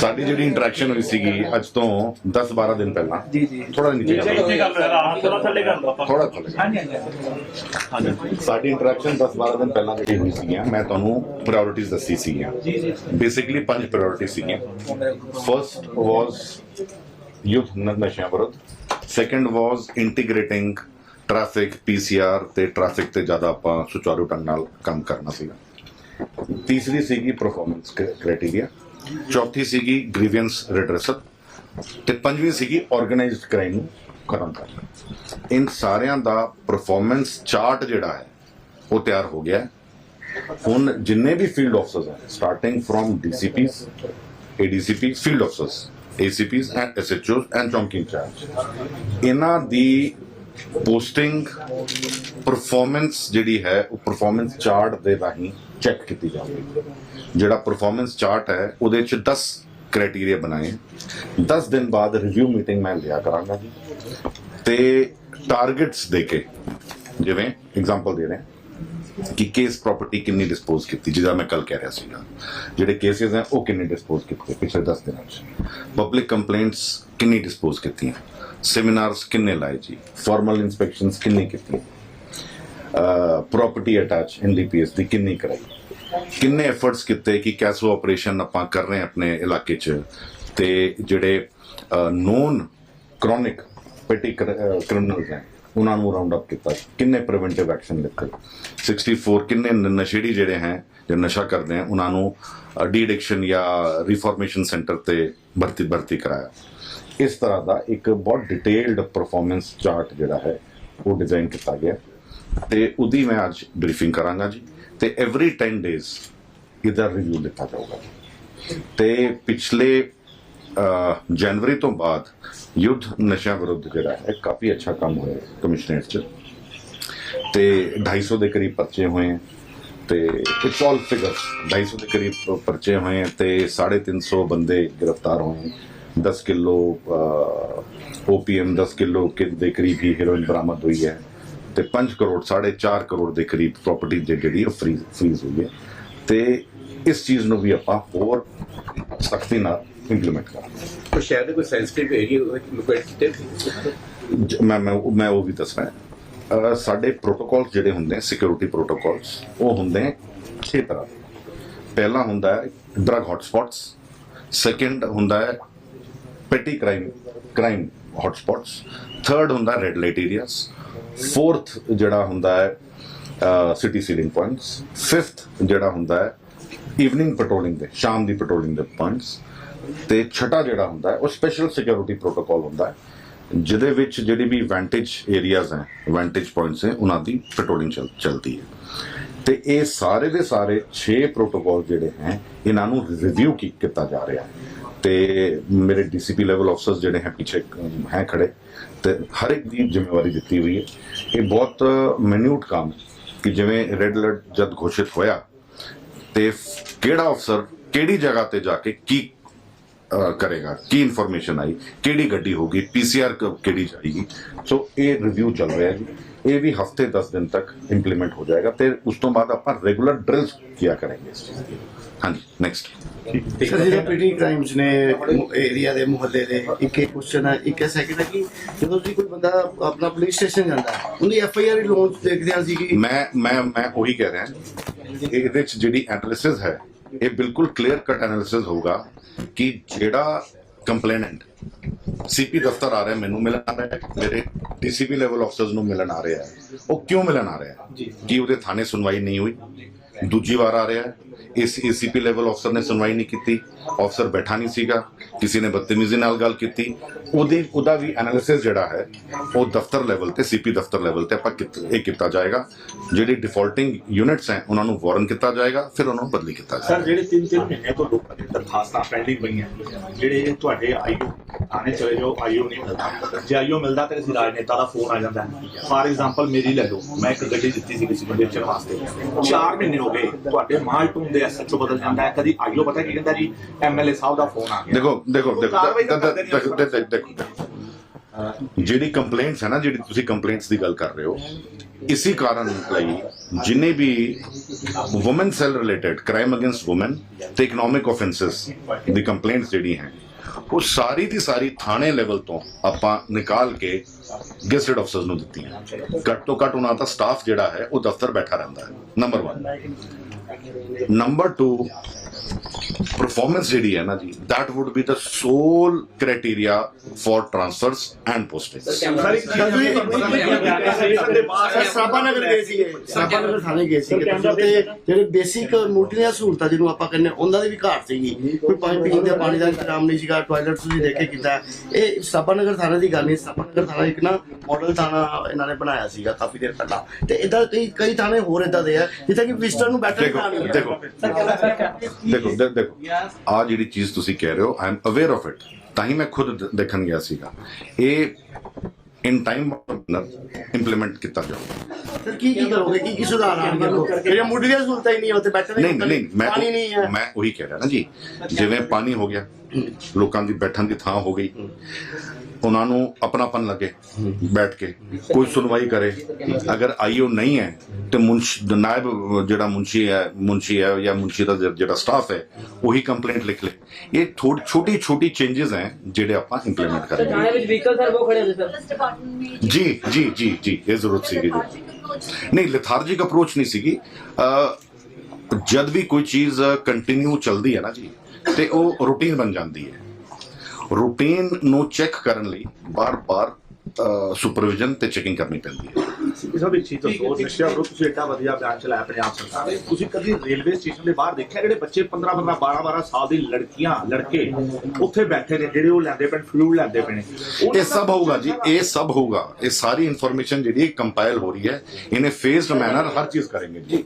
ਸਾਡੀ ਜਿਹੜੀ ਇੰਟਰੈਕਸ਼ਨ ਹੋਈ ਸੀਗੀ ਅੱਜ ਤੋਂ 10-12 ਦਿਨ ਪਹਿਲਾਂ ਜੀ ਜੀ। ਥੋੜਾ ਨੀਚੇ ਥੋੜਾ ਥੱਲੇ ਕਰ ਲਓ ਆਪਾਂ। ਥੋੜਾ ਥੱਲੇ ਹਾਂਜੀ ਹਾਂਜੀ ਸਾਡੀ ਇੰਟਰੈਕਸ਼ਨ 10-12 ਦਿਨ ਪਹਿਲਾਂ ਜਿਹੜੀ ਹੋਈ ਸੀਗੀਆਂ ਮੈਂ ਤੁਹਾਨੂੰ ਪ੍ਰਾਇੋਰਟੀਜ਼ ਦੱਸੀ ਸੀਗੀਆਂ। ਜੀ ਜੀ ਬੇਸਿਕਲੀ ਪੰਜ ਪ੍ਰਾਇੋਰਟੀ ਸੀਗੀਆਂ। ਫਰਸਟ ਵਾਸ ਯੂਥ ਨਸ਼ਿਆਂ ਵਿਰੁੱਧ। Second was integrating traffic PCR ਤੇ ਟ੍ਰੈਫਿਕ ਤੇ ਜ਼ਿਆਦਾ ਆਪਾਂ ਸੁਚਾਰੂ ਢੰਗ ਨਾਲ ਕੰਮ ਕਰਨਾ ਸੀਗਾ। ਤੀਸਰੀ ਸੀਗੀ ਪਰਫਾਰਮੈਂਸ ਕ੍ਰਾਈਟੇਰੀਆ ਚੌਥੀ ਸੀਗੀ ਗ੍ਰੀਵੈਂਸ ਰਿਡਰੈਸਲ ਤੇ ਪੰਜਵੀਂ ਸੀਗੀ ਆਰਗੇਨਾਈਜ਼ਡ ਕ੍ਰਾਈਮ ਨੂੰ ਖਤਮ ਕਰਨਾ। ਇਨ ਸਾਰਿਆਂ ਦਾ ਪਰਫਾਰਮੈਂਸ ਚਾਰਟ ਜਿਹੜਾ ਹੈ, ਉਹ ਤਿਆਰ ਹੋ ਗਿਆ ਹੁਣ ਜਿੰਨੇ ਵੀ ਫੀਲਡ ਆਫਸਰਸ ਹੈ starting from DCPs ADCP field officers ACPs and SHOs and ਚੌਂਕੀ ਇੰਚਾਰਜ ਇਹਨਾਂ ਦੀ ਪੋਸਟਿੰਗ ਪਰਫਾਰਮੈਂਸ ਜਿਹੜੀ ਹੈ, ਉਹ ਪਰਫਾਰਮੈਂਸ ਚਾਰਟ ਦੇ ਰਾਹੀਂ ਚੈੱਕ ਕੀਤੀ ਜਾਵੇਗੀ ਜਿਹੜਾ ਪਰਫਾਰਮੈਂਸ ਚਾਰਟ ਹੈ, ਉਹਦੇ ਚ 10 ਕ੍ਰਾਈਟੇਰੀਆ ਬਣਾਏ। 10 ਦਿਨ ਬਾਅਦ ਰਿਵਿਊ ਮੀਟਿੰਗ ਮੈਂ ਲਿਆ ਕਰਾਂਗਾ ਜੀ। ਤੇ ਟਾਰਗੇਟਸ ਦੇ ਕੇ ਜਿਵੇਂ ਐਗਜ਼ਾਮਪਲ ਦੇ ਰਹੇ। ਕਿ ਕੇਸ ਪ੍ਰਾਪਰਟੀ ਕਿੰਨੀ ਡਿਸਪੋਜ਼ ਕੀਤੀ, ਜਿਹਦਾ ਮੈਂ ਕੱਲ ਕਹਿ ਰਿਹਾ ਸੀਗਾ। ਜਿਹੜੇ ਕੇਸਿਸ ਹੈ, ਉਹ ਕਿੰਨੇ ਡਿਸਪੋਜ਼ ਕੀਤੇ ਪਿਛਲੇ 10 ਦਿਨਾਂ ਚ। ਪਬਲਿਕ ਕੰਪਲੇਂਟਸ ਕਿੰਨੀ ਡਿਸਪੋਜ਼ ਕੀਤੀਆਂ। ਸੈਮੀਨਾਰਸ ਕਿੰਨੇ ਲਾਏ ਜੀ। ਫਾਰਮਲ ਇਨਸਪੈਕਸ਼ਨਸ ਕਿੰਨੇ ਕੀਤੀਆਂ। ਪ੍ਰਾਪਰਟੀ ਅਟੈਚ ਐਨਡੀਪੀਐਸ ਦੀ ਕਿੰਨੀ ਕਰਾਈ। ਕਿੰਨੇ ਐਫਰਟਸ ਕੀਤੇ ਕਿ ਕੈਸੋ ਆਪਰੇਸ਼ਨ ਆਪਾਂ ਕਰ ਰਹੇ ਆਪਣੇ ਇਲਾਕੇ 'ਚ? ਤੇ ਜਿਹੜੇ ਨੋਨ ਕ੍ਰੋਨਿਕ ਪੈਟੀ ਕ੍ਰਿਮੀਨਲਸ ਹੈ, ਉਹਨਾਂ ਨੂੰ ਰਾਉਂਡ ਅਪ ਕੀਤਾ। ਕਿੰਨੇ ਪ੍ਰੀਵੈਂਟਿਵ ਐਕਸ਼ਨ ਲਿੱਤੇ? 64 ਕਿੰਨੇ ਨਸ਼ੇੜੀ ਜਿਹੜੇ ਹੈ, ਜੋ ਨਸ਼ਾ ਕਰਦੇ ਹੈ, ਉਹਨਾਂ ਨੂੰ ਡੀ ਐਡਿਕਸ਼ਨ ਜਾਂ ਰੀਫਾਰਮੇਸ਼ਨ ਸੈਂਟਰ ਤੇ ਭਰਤੀ ਭਰਤੀ ਕਰਾਇਆ। ਇਸ ਤਰ੍ਹਾਂ ਦਾ ਇੱਕ ਬਹੁਤ ਡਿਟੇਲਡ ਪਰਫਾਰਮੈਂਸ ਚਾਰਟ ਜਿਹੜਾ ਹੈ, ਉਹ ਡਿਜ਼ਾਈਨ ਕੀਤਾ ਗਿਆ। ਤੇ ਉਹਦੀ ਮੈਂ ਅੱਜ ਬਰੀਫਿੰਗ ਕਰਾਂਗਾ ਜੀ। ਤੇ ਐਵਰੀ 10 ਡੇਜ਼ ਇਹਦਾ ਰਿਵਿਊ ਲਿੱਤਾ ਜਾਊਗਾ ਜੀ। ਤੇ ਪਿਛਲੇ ਜਨਵਰੀ ਤੋਂ ਬਾਅਦ ਯੁੱਧ ਨਸ਼ਿਆਂ ਵਿਰੁੱਧ ਜਿਹੜਾ ਹੈ, ਕਾਫੀ ਅੱਛਾ ਕੰਮ ਹੋਇਆ ਕਮਿਸ਼ਨਰੇਟ 'ਚ। ਤੇ 250 ਦੇ ਕਰੀਬ ਪਰਚੇ ਹੋਏ ਹੈ। ਤੇ ਇਟਸ ਆਲ ਫਿਗਰਸ 250 ਦੇ ਕਰੀਬ ਪਰਚੇ ਹੋਏ ਹੈ ਤੇ 350 ਬੰਦੇ ਗ੍ਰਿਫਤਾਰ ਹੋਏ ਹੈ। 10 ਕਿਲੋ ਓਪੀਐਮ 10 ਕਿਲੋ ਕੇ- ਦੇ ਕਰੀਬ ਹੀ ਹੈਰੋਇਨ ਬਰਾਮਦ ਹੋਈ ਹੈ। ਤੇ 5 ਕਰੋੜ 4.5 ਕਰੋੜ ਦੇ ਕਰੀਬ ਪ੍ਰਾਪਰਟੀ ਜਿਹੜੀ ਉਹ ਫਰੀਜ਼ ਫਰੀਜ਼ ਹੋਈ ਹੈ। ਤੇ ਇਸ ਚੀਜ਼ ਨੂੰ ਵੀ ਆਪਾਂ ਹੋਰ ਸਖਤੀ ਨਾਲ ਇੰਪਲੀਮੈਂਟ ਕਰਾਂਗੇ। ਕੋਈ ਸ਼ਹਿਰ ਦੇ ਕੋਈ ਸੈਂਸਿਟਿਵ ਏਰੀਆ ਲੋਕੇਟ ਕੀਤੇ ਮੈਂ ਮੈਂ ਮੈਂ ਉਹ ਵੀ ਦੱਸਣਾ ਹੈ ਸਾਡੇ ਪ੍ਰੋਟੋਕਾਲ ਜਿਹੜੇ ਹੁੰਦੇ ਨੇ ਸਿਕਿਉਰਿਟੀ ਪ੍ਰੋਟੋਕਾਲਸ ਉਹ ਹੁੰਦੇ ਨੇ 6 ਤਰ੍ਹਾਂ ਦੇ। ਪਹਿਲਾ ਹੁੰਦਾ ਹੈ ਡਰਗ ਹੌਟਸਪੌਟਸ ਸੈਕੰਡ ਹੁੰਦਾ ਹੈ petty crime crime hotspots third ਹੁੰਦਾ ਰੈਡ ਲਾਈਟ ਏਰੀਆਸ ਫੋਰਥ ਜਿਹੜਾ ਹੁੰਦਾ ਹੈ ਸਿਟੀ ਸੀਲਿੰਗ ਪੁਆਇੰਟਸ ਫਿਫਥ ਜਿਹੜਾ ਹੁੰਦਾ ਹੈ ਈਵਨਿੰਗ ਪੈਟਰੋਲਿੰਗ ਦੇ, ਸ਼ਾਮ ਦੀ ਪੈਟਰੋਲਿੰਗ ਦੇ ਪੁਆਇੰਟਸ ਤੇ ਛਟਾ ਜਿਹੜਾ ਹੁੰਦਾ ਹੈ, ਉਹ ਸਪੈਸ਼ਲ ਸਿਕਿਉਰਿਟੀ ਪ੍ਰੋਟੋਕਾਲ ਹੁੰਦਾ ਹੈ, ਜਿਹਦੇ ਵਿੱਚ ਜਿਹੜੀ ਵੀ ਵੈਂਟੇਜ ਏਰੀਆਜ਼ ਹੈ ਵੈਂਟੇਜ ਪੁਆਇੰਟਸ ਹੈ, ਉਹਨਾਂ ਦੀ ਪੈਟਰੋਲਿੰਗ ਚੱਲਦੀ ਹੈ। ਤੇ ਇਹ ਸਾਰੇ ਦੇ ਸਾਰੇ 6 ਪ੍ਰੋਟੋਕਾਲ ਜਿਹੜੇ ਹੈ, ਇਹਨਾਂ ਨੂੰ ਰਿਵਿਊ ਕੀਤਾ ਜਾ ਰਿਹਾ ਹੈ। ਤੇ ਮੇਰੇ ਡੀਸੀਪੀ ਲੈਵਲ ਅਫਸਰਸ ਜਿਹੜੇ ਹੈ ਪਿੱਛੇ ਹੈ ਖੜੇ ਤੇ ਹਰ ਇੱਕ ਦੀ ਜ਼ਿੰਮੇਵਾਰੀ ਦਿੱਤੀ ਹੋਈ ਹੈ। ਇਹ ਬਹੁਤ ਮਿਨਿਊਟ ਕੰਮ ਕਿ ਜਿਵੇਂ ਰੈੱਡ ਅਲਰਟ ਜਦ ਘੋਸ਼ਿਤ ਹੋਇਆ ਤੇ ਕਿਹੜਾ ਅਫਸਰ ਕਿਹੜੀ ਜਗ੍ਹਾ ਤੇ ਜਾ ਕੇ ਕੀ ਕਰੇਗਾ। ਕੀ ਇਨਫੋਰਮੇਸ਼ਨ ਆਈ? ਕਿਹੜੀ ਗੱਡੀ ਹੋਗੀ ਪੀਸੀਆਰ ਕਿਹੜੀ ਜਾਏਗੀ? ਸੋ ਇਹ ਰਿਵਿਊ ਚੱਲ ਰਿਹਾ ਹੈ ਇਹ ਵੀ ਹਫ਼ਤੇ 10 ਦਿਨ ਤੱਕ ਇੰਪਲੀਮੈਂਟ ਹੋ ਜਾਏਗਾ ਤੇ ਉਸ ਤੋਂ ਬਾਅਦ ਆਪਾਂ ਰੈਗੂਲਰ ਡ੍ਰਿਲਸ ਕੀਆ ਕਰਾਂਗੇ ਇਸ ਚੀਜ਼ ਦੀ। ਹਾਂਜੀ ਨੈਕਸਟ ਸਰ ਜਿਹੜੇ ਪਿਟੀ ਕ੍ਰਾਈਮਸ ਨੇ ਏਰੀਆ ਦੇ ਮੁਹੱਲੇ ਦੇ ਇੱਕ ਇੱਕ ਕੁਐਸਚਨ ਹੈ ਇੱਕ ਸੈਕਿੰਡ ਹੈ ਕਿ ਜਦੋਂ ਤੁਸੀਂ ਕੋਈ ਬੰਦਾ ਆਪਣਾ ਪੁਲਿਸ ਸਟੇਸ਼ਨ ਜਾਂਦਾ ਹੈ ਉਹਦੀ ਐਫ ਆਈ ਆਰ ਲਾਂਚ ਦੇਖਦੇ ਹਾਂ ਅਸੀਂ ਕਿ ਮੈਂ ਮੈਂ ਮੈਂ ਉਹੀ ਕਹਿ ਰਿਹਾ। ਇਹਦੇ ਵਿੱਚ ਜਿਹੜੀ ਐਨਾਲਿਸਿਸ ਹੈ ਇਹ ਬਿਲਕੁਲ ਕਲੀਅਰ ਕੱਟ ਐਨਾਲਿਸਿਸ ਹੋਊਗਾ ਕਿ ਜਿਹੜਾ ਕੰਪਲੇਨੈਂਟ ਸੀਪੀ ਦਫ਼ਤਰ ਆ ਰਿਹਾ ਮੈਨੂੰ ਮਿਲਣ ਆ ਰਿਹਾ ਹੈ ਮੇਰੇ ਡੀਸੀਪੀ ਲੈਵਲ ਅਫਸਰਸ ਨੂੰ ਮਿਲਣ ਆ ਰਿਹਾ ਉਹ ਕਿਉਂ ਮਿਲਣ ਆ ਰਿਹਾ ਕਿ ਉਹਦੇ ਥਾਣੇ ਸੁਣਵਾਈ ਨਹੀਂ ਹੋਈ? ਦੂਜੀ ਵਾਰ ਆ ਰਿਹਾ ਇਸ ਏਸੀਪੀ ਲੈਵਲ ਅਫਸਰ ਨੇ ਸੁਣਵਾਈ ਨਹੀਂ ਕੀਤੀ। ਅਫਸਰ ਬੈਠਾ ਨਹੀਂ ਸੀਗਾ। ਕਿਸੇ ਨੇ ਬਦਤਮੀਜ਼ੀ ਨਾਲ ਗੱਲ ਕੀਤੀ। ਉਹਦੀ ਉਹਦਾ ਵੀ ਐਨਾਲਿਸਿਸ ਜਿਹੜਾ ਹੈ ਉਹ ਦਫ਼ਤਰ ਲੈਵਲ ਤੇ ਸੀਪੀ ਦਫ਼ਤਰ ਲੈਵਲ ਤੇ ਆਪਾਂ ਇਹ ਕੀਤਾ ਜਾਏਗਾ। ਜਿਹੜੀ ਡਿਫਾਲਟਿੰਗ ਯੂਨਿਟਸ ਹੈ ਉਹਨਾਂ ਨੂੰ ਵਾਰਨ ਕੀਤਾ ਜਾਏਗਾ ਫਿਰ ਉਹਨਾਂ ਨੂੰ ਬਦਲੀ ਕੀਤਾ ਸਰ ਜਾਏਗਾ। ਜਿਹੜੇ ਤਿੰਨ ਤਿੰਨ ਮਹੀਨੇ ਤੋਂ ਲੋਕਾਂ ਦੀ ਦਰਖਾਸਤਾਂ ਪੈਂਡਿੰਗ ਪਈਆਂ ਜਿਹੜੇ ਤੁਹਾਡੇ ਆਈਓ ਆਣੇ ਚਲੇ ਜਾਓ ਆਈਓ ਨਹੀਂ ਮਿਲਦਾ। ਜੇ ਆਈਓ ਮਿਲਦਾ ਤੇ ਅਸੀਂ ਰਾਜਨੇਤਾ ਦਾ ਫੋਨ ਆ ਜਾਂਦਾ। ਫਾਰ ਐਗਜ਼ਾਮਪਲ ਮੇਰੀ ਲੈ ਲਓ। ਮੈਂ ਇੱਕ ਗੱਡੀ ਦਿੱਤੀ ਸੀ ਕਿਸੇ ਨੂੰ ਵੇਚਣ ਵਾਸਤੇ। 4 ਮਹੀਨੇ ਹੋ ਗਏ ਤੁਹਾਡੇ ਮਾਲਟੂਨ ਦੇ ਐਸਐਚਓ ਬਦਲ ਜਾਂਦਾ ਹੈ। ਕਦੀ ਆਈਓ ਪਤਾ ਕੀ ਕਹਿੰਦਾ ਜੀ? ਐਮਐਲਏ ਸਾਹਿਬ ਦਾ ਫੋਨ ਆ ਗਿਆ। ਦੇਖੋ ਦੇਖੋ ਦੇਖੋ ਕਾਰਵਾਈ ਤਾਂ ਦੇਖੋ- ਕਰਦੇ ਨਹੀਂ ਦੇਖੋ ਦੇਖੋ- ਦੇਖੋ ਜਿਹੜੀ ਕੰਪਲੇਂਟਸ ਹੈ ਨਾ ਜਿਹੜੀ ਤੁਸੀਂ ਕੰਪਲੇਂਟਸ ਦੀ ਗੱਲ ਕਰ ਰਹੇ ਹੋ ਇਸੇ ਕਾਰਨ ਲਈ ਜਿਨੇ ਵੀ women cell related crime against women ਤੇ ਇਕਨੋਮਿਕ ਆਫੈਂਸਸ ਦੀ ਕੰਪਲੇਂਟਸ ਜਿਹੜੀ ਹੈ ਉਹ ਸਾਰੀ ਦੀ ਸਾਰੀ ਥਾਣੇ ਲੈਵਲ ਤੋਂ ਆਪਾਂ ਨਿਕਾਲ ਕੇ ਗੈਸਟਡ ਅਫਸਰਸ ਨੂੰ ਦਿੱਤੀਆਂ। ਘੱਟ ਤੋਂ ਘੱਟ ਉਹਨਾਂ ਦਾ ਸਟਾਫ ਜਿਹੜਾ ਹੈ, ਉਹ ਦਫ਼ਤਰ ਬੈਠਾ ਰਹਿੰਦਾ ਹੈ। ਨੰਬਰ 1 ਨੰਬਰ 2 ਪਰਫਾਰਮੈਂਸ ਜਿਹੜੀ ਹੈ ਨਾ ਜੀ that would be the sole criteria for transfers and postage sir ਇੱਕ ਚੀਜ਼ ਵੀ ਪਤਾ ਲੱਗਿਆ ਦੇ ਬਾਅਦ ਸਰ ਸਰਾਭਾ ਨਗਰ ਗਏ ਸੀ ਸਰਾਭਾ ਨਗਰ ਥਾਣੇ ਗਏ ਸੀ ਤੇ ਜਿਹੜੇ ਬੇਸਿਕ ਮੁੱਢਲੀਆਂ ਸਹੂਲਤਾਂ ਜਿਹਨੂੰ ਆਪਾਂ ਕਹਿੰਦੇ ਉਹਨਾਂ ਦੀ ਵੀ ਘਾਟ ਸੀਗੀ ਕੋਈ ਪਾਣੀ ਪੀਣ ਦੇ ਪਾਣੀ ਦਾ ਇੰਤਜ਼ਾਮ ਨਹੀਂ ਸੀਗਾ ਟਾਇਲਟ ਤੁਸੀਂ ਦੇਖੇ ਕੀਤਾ ਇਹ ਸਰਾਭਾ ਨਗਰ ਥਾਣੇ ਦੀ ਗੱਲ ਨਹੀਂ ਸਰਾਭਾ ਨਗਰ ਥਾਣਾ ਇੱਕ ਨਾ ਮਾਡਲ ਥਾਣਾ ਇਹਨਾਂ ਨੇ ਬਣਾਇਆ ਸੀਗਾ ਕਾਫੀ ਦੇਰ ਪਹਿਲਾਂ ਤੇ ਇਦਾਂ ਕਈ ਕਈ ਥਾਣੇ ਹੋਰ ਇਦਾਂ ਦੇ ਆ ਜਿੱਥੇ ਕਿ ਵਿਜ਼ਟਰ ਨੂੰ ਬੈਠਣ ਦਾ ਨਹੀਂ ਦੇਖੋ ਦੇਖੋ ਦੇਖੋ ਆ ਜਿਹੜੀ ਚੀਜ਼ ਤੁਸੀਂ ਕਹਿ ਰਹੇ ਹੋ I am aware of it ਤਾਂ ਹੀ ਮੈਂ ਖੁਦ ਦੇਖਣ ਗਿਆ ਸੀਗਾ। ਇਹ ਇਨ ਟਾਈਮ ਇੰਪਲੀਮੈਂਟ ਕੀਤਾ ਜਾਊਗਾ ਫਿਰ ਕੀ ਕੀ ਕਰੋਗੇ? ਕੀ ਕੀ ਸੁਧਾਰ ਆਣਗੇ ਜਿਹੜੀਆਂ ਮੁੱਢਲੀਆਂ ਸਹੂਲਤਾਂ ਹੀ ਨਹੀਂ ਉੱਥੇ ਬੈਠਣ ਨਹੀਂ ਨਹੀਂ ਮੈਂ ਪਾਣੀ ਨਹੀਂ ਹੈ। ਮੈਂ ਉਹੀ ਕਹਿ ਰਿਹਾ ਨਾ ਜੀ ਜਿਵੇਂ ਪਾਣੀ ਹੋ ਗਿਆ ਲੋਕਾਂ ਦੀ ਬੈਠਣ ਦੀ ਥਾਂ ਹੋ ਗਈ। ਉਹਨਾਂ ਨੂੰ ਆਪਣਾਪਨ ਲੱਗੇ ਬੈਠ ਕੇ ਕੋਈ ਸੁਣਵਾਈ ਕਰੇ। ਅਗਰ ਆਈਓ ਨਹੀਂ ਹੈ ਤੇ ਮੁੰਸ਼ ਨਾਇਬ ਜਿਹੜਾ ਮੁੰਸ਼ੀ ਹੈ ਮੁੰਸ਼ੀ ਹੈ ਜਾਂ ਮੁੰਸ਼ੀ ਦਾ ਜਿਹੜਾ- ਸਟਾਫ ਹੈ ਉਹੀ ਕੰਪਲੇਂਟ ਲਿਖ ਲੇ। ਇਹ ਥੋੜੀ ਛੋਟੀ ਛੋਟੀ ਚੇਂजेस ਹੈ ਜਿਹੜੇ ਆਪਾਂ ਇੰਪਲੀਮੈਂਟ ਕਰਾਂਗੇ ਥਾਣੇ ਵਿੱਚ ਵਹੀਕਲ ਸਰ ਉਹ ਖੜੇ ਹੁੰਦੇ ਸਰ ਜੀ ਜੀ ਜੀ ਜੀ ਇਹ ਜ਼ਰੂਰਤ ਸੀਗੀ ਜੀ। ਨਹੀਂ ਲੈਥਾਰਜਿਕ ਅਪਰੋਚ ਨਹੀਂ ਸੀਗੀ। ਜਦ ਵੀ ਕੋਈ ਚੀਜ਼ ਕੰਟੀਨਿਊ ਚੱਲਦੀ ਹੈ ਨਾ ਜੀ ਤੇ ਉਹ ਰੂਟੀਨ ਬਣ ਜਾਂਦੀ ਹੈ। ਰੂਟੀਨ ਨੂੰ ਚੈੱਕ ਕਰਨ ਲਈ ਬਾਰ-ਬਾਰ ਸੁਪਰਵਿਜ਼ਨ ਤੇ ਚੈਕਿੰਗ ਕਰਨੀ ਪੈਂਦੀ ਹੈ। ਇਸ ਵਿੱਚ ਚੀਜ਼ ਦੱਸੋ ਨਸ਼ਾ ਵਿਰੁੱਧ ਤੁਸੀਂ ਏਡਾ ਵਧੀਆ ਬਿਆਨ ਚਲਾਇਆ ਪੰਜਾਬ ਸਰਕਾਰ ਨੇ ਤੁਸੀਂ ਕਦੀ ਰੇਲਵੇ ਸਟੇਸ਼ਨ ਦੇ ਬਾਹਰ ਦੇਖਿਆ ਜਿਹੜੇ ਬੱਚੇ 15 15 12 12 ਸਾਲ ਦੀ ਲੜਕੀਆਂ ਲੜਕੇ ਉੱਥੇ ਬੈਠੇ ਨੇ ਜਿਹੜੇ ਉਹ ਲੈਂਦੇ ਪੈਣ ਫਲੂਡ ਲੈਂਦੇ ਪਏ ਨੇ? ਇਹ ਸਭ ਹੋਊਗਾ ਜੀ ਇਹ ਸਭ ਹੋਊਗਾ। ਇਹ ਸਾਰੀ ਇਨਫੋਰਮੇਸ਼ਨ ਜਿਹੜੀ ਕੰਪਾਈਲ ਹੋ ਰਹੀ ਹੈ ਇਹਨੇ ਫੇਜ਼ਡ ਮੈਨਰ ਹਰ ਚੀਜ਼ ਕरेंगे ਜੀ